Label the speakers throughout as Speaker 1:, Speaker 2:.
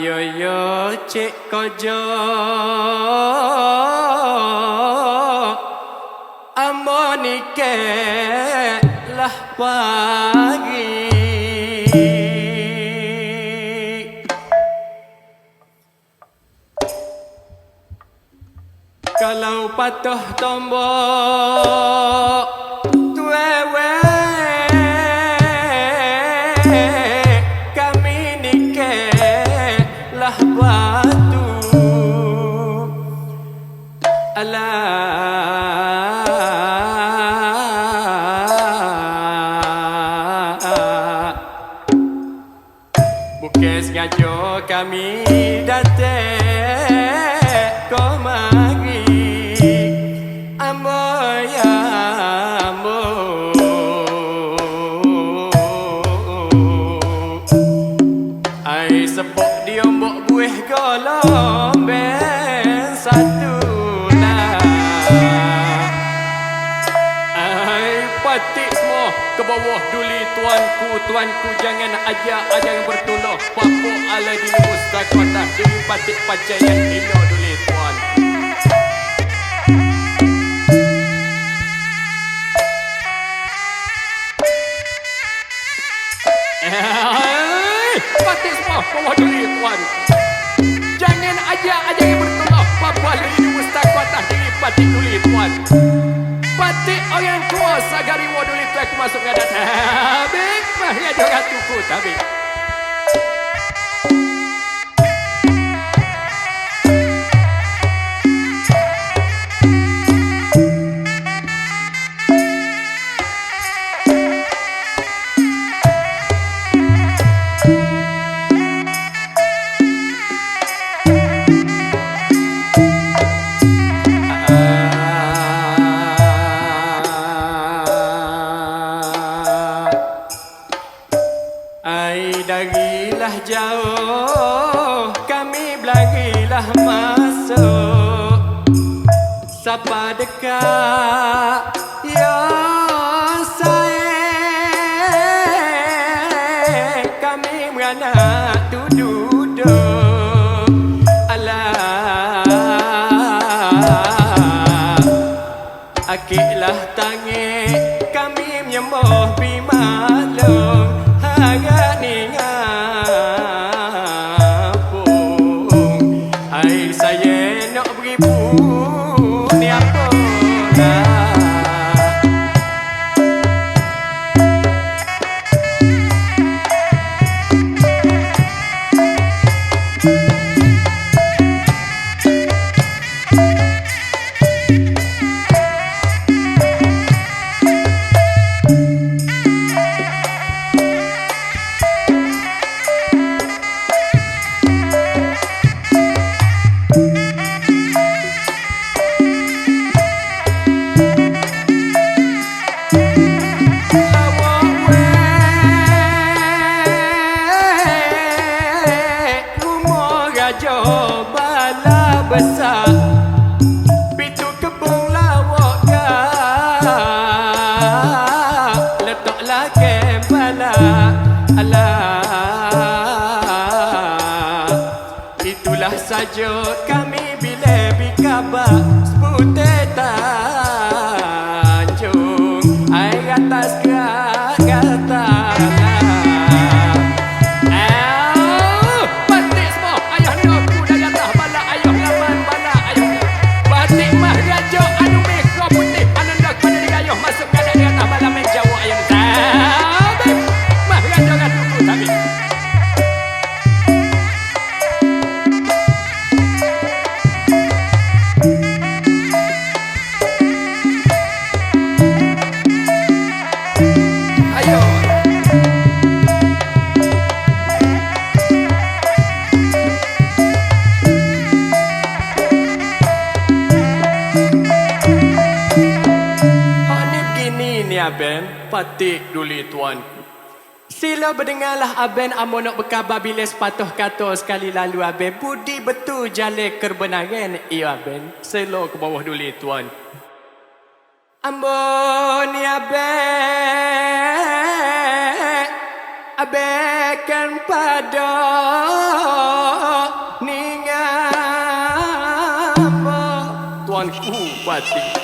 Speaker 1: yo yo cek kojo. Amonike lah pagi kalau patuh tombol Yes, ngaco kami date komari amoya mo Ai sepok dia mbok buih golong ben semua ke bawah duli tuanku tuanku jangan ajak ajak yang bertolak papo ala di mustakotah demi patik pacayan hina duli tuan. Patik semua bawah duli tuan. Jangan ajak ajak yang bertolak papo ala di mustakotah demi patik duli tuan orang tua sagari waduli tu aku masuk ngadat. Habis mah ya jangan tuku tapi. Darilah jauh kami belagilah masuk. Sapa dekat? Ya Alah Itulah saja kami Aben patik duli tuan. Sila berdengarlah Aben amonok berkabar bila sepatuh kata sekali lalu Aben. Budi betul jale kerbenaran iya Aben. Sila ke bawah duli tuan. Ambon ya Aben Aben kan pada ningamo Tuan ku patik.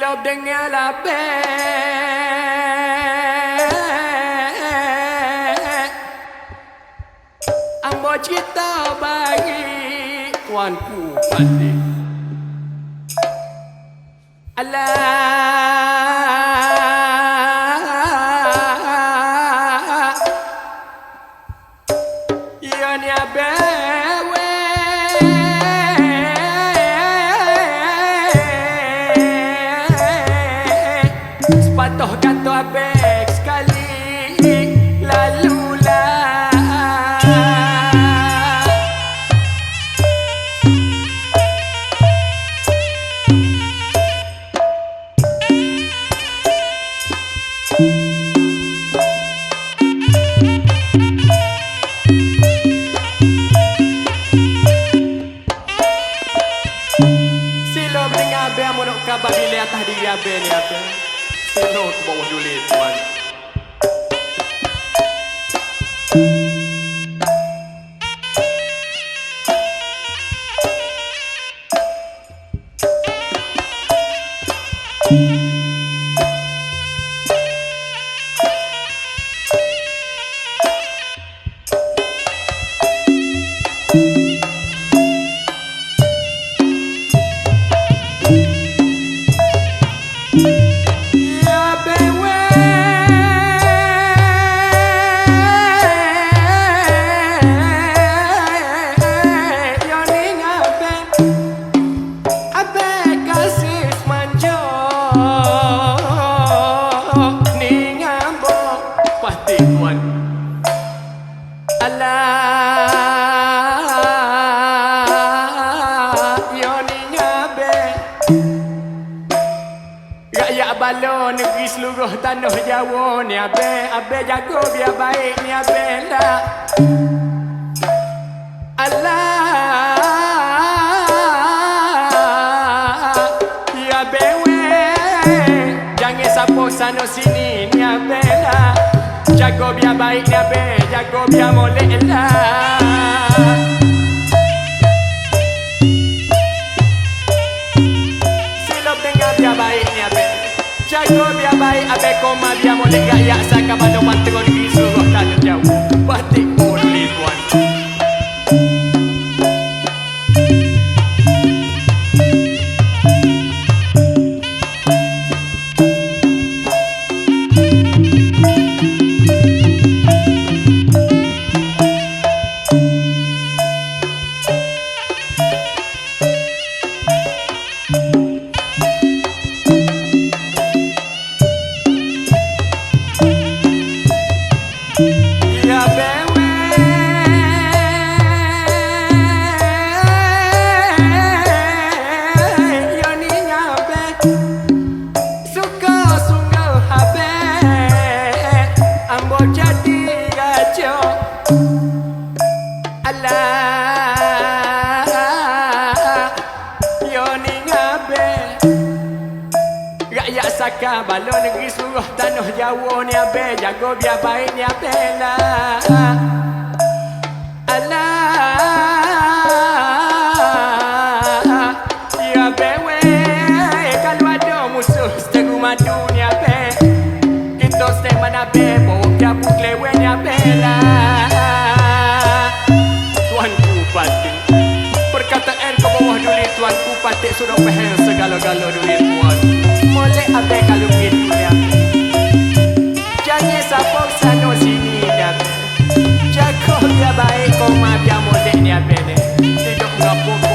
Speaker 1: lo den a la vez Ambo cita bagi tuanku pandai at the hotel. about what you live. balones, gris lugotano yawones, a be, a be yagobia, baini, a bela. Allah, ya bewe, yang esa posa no sini, ni a bela. Yagobia, baini, a be, yagobia, molela. Jago biar baik abe koma biar boleh gayak Saka pada pantero di seluruh tanah jauh Batik acá, balón en gris, tanos, ya ni a bella, gobia, ni abe, pela. Alá, ya bewe, calvado, musos, te guma, dunia, be, que dos te van abe. bebo. suruh pehen segala-gala duit muat Mulai apa kalau gitu ya Jangan sapok sana sini dah Jakob ya baik kau mafia mulai ni apa ni Tidak ngapuk